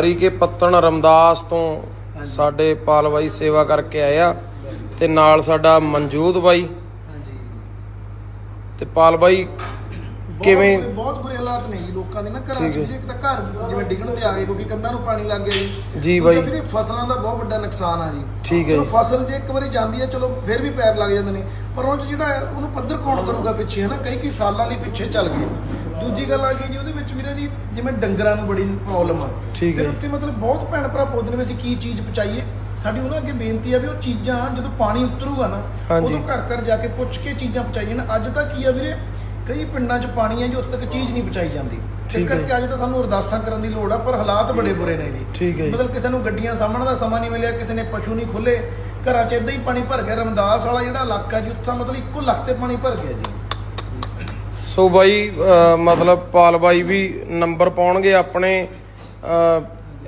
ਹਰੀ ਕੇ ਪੱਤਣ ਰਮਦਾਸ ਤੋਂ ਸਾਡੇ ਪਾਲ ਬਾਈ ਸੇਵਾ ਕਰਕੇ ਆਏ ਆ। ਤੇ ਨਾਲ ਸਾਡਾ ਮਨਜੂਦ ਬਾਈ। ਹਾਂਜੀ। ਤੇ ਪਾਲ ਬਾਈ ਕਿਵੇਂ? ਬਹੁਤ- ਬੁਰੇ ਹਾਲਾਤ ਨੇ ਜੀ ਲੋਕਾਂ ਦੇ ਨਾ ਘਰਾਂ 'ਚ ਇੱਕ ਤਾਂ ਘਰ ਜਿਵੇਂ ਡਿੱਗਣ ਤੇ ਆ ਗਏ ਕਿਉਂਕਿ ਕੰਧਾਂ ਨੂੰ ਪਾਣੀ ਲੱਗ ਗਿਆ ਜੀ। ਬਾਈ। ਵੀਰੇ ਫਸਲਾਂ ਦਾ ਬਹੁਤ ਵੱਡਾ ਨੁਕਸਾਨ ਆ ਜੀ। ਠੀਕ ਹੈ। ਫਸਲ ਜੇ ਇੱਕ ਵਾਰੀ ਜਾਂਦੀ ਹੈ ਚਲੋ ਫਿਰ ਵੀ ਪੈਰ ਲੱਗ ਜਾਂਦੇ ਨੇ। ਪਰ ਉਹ ਜਿਹੜਾ ਉਹਨੂੰ ਪੱਧਰ ਕੌਣ ਕਰੂਗਾ ਪਿੱਛੇ ਹੈ ਨਾ ਕਈ ਕਈ ਸਾਲਾਂ ਲਈ ਪਿੱਛੇ ਚੱਲ ਗਏ। ਦੂਜੀ ਗੱਲ ਆ ਗਈ ਜੀ ਉਹਦੇ ਵਿੱਚ ਵੀਰੇ ਜੀ ਜਿਵੇਂ ਡੰਗਰਾਂ ਨੂੰ ਬੜੀ ਪ੍ਰੋਬਲਮ ਆ ਠੀਕ ਹੈ। ਉੱਥੇ ਮਤਲਬ ਬਹੁਤ ਭੈਣ ਭਰਾ ਪੁੱਛਦੇ ਨੇ ਅਸੀਂ ਕੀ ਚੀਜ਼ ਪਹੁੰਚਾਈਏ ਸਾਡੀ ਉਹਨਾਂ ਅੱਗੇ ਬੇਨਤੀ ਆ ਵੀ ਉਹ ਚੀਜ਼ਾਂ ਜਦੋਂ ਪਾਣੀ ਉਤਰੂਗਾ ਨਾ। ਉਦੋਂ ਘਰ ਘਰ ਜਾ ਕੇ ਪੁੱਛ ਕੇ ਚੀਜ਼ਾਂ ਪਹੁੰਚਾਈਏ ਨਾ ਅੱਜ ਤਾਂ ਕੀ ਆ ਵੀਰੇ ਕਈ ਪਿੰਡਾਂ 'ਚ ਪਾਣੀ ਹੈ ਜੀ ਉੱਥੇ ਤੱਕ ਚੀਜ਼ ਨਹੀਂ ਪਹੁੰਚਾਈ ਜਾਂਦੀ ਇਸ। ਕਰਕੇ ਅੱਜ ਤਾਂ ਸਾਨੂੰ ਅਰਦਾਸਾਂ ਕਰਨ ਦੀ ਲੋੜ ਆ ਪਰ ਹਾਲਾਤ ਬੜੇ ਬੁਰੇ ਨੇ ਜੀ ਠੀਕ ਹੈ। ਮਤਲਬ ਕਿਸੇ ਨੂੰ ਗੱਡੀਆਂ ਸਾਹਮਣੇ ਦਾ ਸਮਾਂ ਨਹੀਂ ਮਿਲਿਆ ਕਿਸੇ ਨੇ ਪਸ਼ੂ ਨਹੀਂ ਖੁੱਲੇ ਘਰਾਂ 'ਚ ਇਦਾਂ ਹੀ ਪਾਣੀ ਭਰ ਗਿਆ ਰਮਦਾਸ ਵਾਲਾ ਜਿਹੜਾ ਇਲਾਕਾ ਜੀ ਉੱਥਾ ਮਤਲਬ ਇੱਕੋ ਲੱਖ ਤੇ ਪਾਣੀ ਭਰ ਗਿਆ ਜੀ ਸੋ ਬਾਈ ਮਤਲਬ ਪਾਲ ਬਾਈ ਵੀ ਨੰਬਰ ਪਾਉਣਗੇ ਆਪਣੇ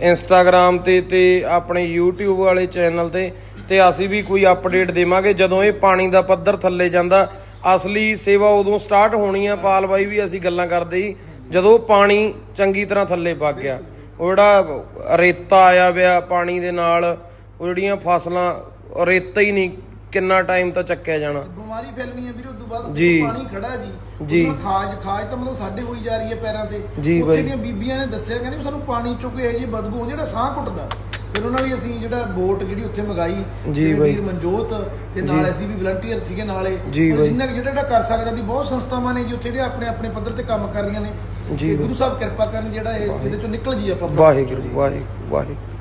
ਇੰਸਟਾਗ੍ਰam ਤੇ ਤੇ ਆਪਣੇ YouTube ਵਾਲੇ ਚੈਨਲ ਤੇ ਤੇ ਅਸੀਂ ਵੀ ਕੋਈ ਅਪਡੇਟ ਦੇਵਾਂਗੇ। ਜਦੋਂ ਇਹ ਪਾਣੀ ਦਾ ਪੱਧਰ ਥੱਲੇ ਜਾਂਦਾ, ਅਸਲੀ ਸੇਵਾ ਉਦੋਂ ਸਟਾਰਟ ਹੋਣੀ ਆ। ਪਾਲ ਬਾਈ ਵੀ ਅਸੀਂ ਗੱਲਾਂ ਕਰਦੇ ਸੀ, ਜਦੋਂ ਪਾਣੀ ਚੰਗੀ ਤਰ੍ਹਾਂ ਥੱਲੇ ਵਗ ਗਿਆ। ਉਹ ਜਿਹੜਾ ਰੇਤਾ ਆਇਆ ਵਿਆ ਪਾਣੀ ਦੇ ਨਾਲ, ਉਹ ਜਿਹੜੀਆਂ ਫਸਲਾਂ ਰੇਤਾ ਹੀ ਨਹੀਂ ਕਿੰਨਾ ਟਾਈਮ ਤਾਂ ਚੱਕਿਆ ਜਾਣਾ ਬਿਮਾਰੀ ਫੈਲਣੀ ਹੈ ਵੀਰੇ ਉਦੋਂ ਬਾਅਦ ਜੀ। ਪਾਣੀ ਖੜਾ ਜੀ ਜੀ। ਉਦੋਂ ਖਾਜ ਖਾਜ ਤਾਂ ਮਤਲਬ ਸਾਡੇ ਹੋਈ ਜਾ ਰਹੀ ਹੈ ਪੈਰਾਂ ਤੇ ਜੀ ਬਾਈ। ਦੀਆਂ ਬੀਬੀਆਂ ਨੇ ਦੱਸਿਆ ਕਹਿੰਦੇ ਵੀ ਸਾਨੂੰ ਪਾਣੀ ਚੋਂ ਕੋਈ ਇਹੋ ਜਿਹੀ ਬਦਬੂ ਆਉਂਦੀ ਜਿਹੜਾ ਸਾਹ ਘੁੱਟਦਾ ਫਿਰ ਉਹਨਾਂ ਲਈ ਅਸੀਂ ਜਿਹੜਾ ਬੋਟ ਜਿਹੜੀ ਉੱਥੇ ਮੰਗਾਈ ਜੀ ਜਿਵੇਂ ਬਾਈ। ਵੀਰ ਮਨਜੋਤ ਤੇ ਨਾਲ ਅਸੀਂ ਵੀ ਵਲੰਟੀਅਰ ਸੀਗੇ ਨਾਲੇ ਜੀ ਬਾਈ। ਜਿੰਨਾ ਕੁ ਜਿਹੜਾ ਜਿਹੜਾ ਕਰ ਸਕਦਾ ਦੀ ਬਹੁਤ ਸੰਸਥਾਵਾਂ ਨੇ ਜੀ ਉੱਥੇ ਜਿਹੜੇ ਆਪਣੇ ਆਪਣੇ ਪੱਧਰ ਤੇ ਕੰਮ ਕਰ ਰਹੀਆਂ ਨੇ ਜੀ ਤੇ ਬਾਈ। ਗੁਰੂ ਸਾਹਿਬ ਕਿਰਪਾ ਕਰਨ ਜਿਹੜਾ ਇਹ ਇਹਦੇ ਚੋਂ ਨਿਕਲ ਜੀ ਆਪਾਂ ਵਾਹਿਗੁਰੂ ਵਾਹਿਗੁਰੂ ਵਾਹਿਗੁਰੂ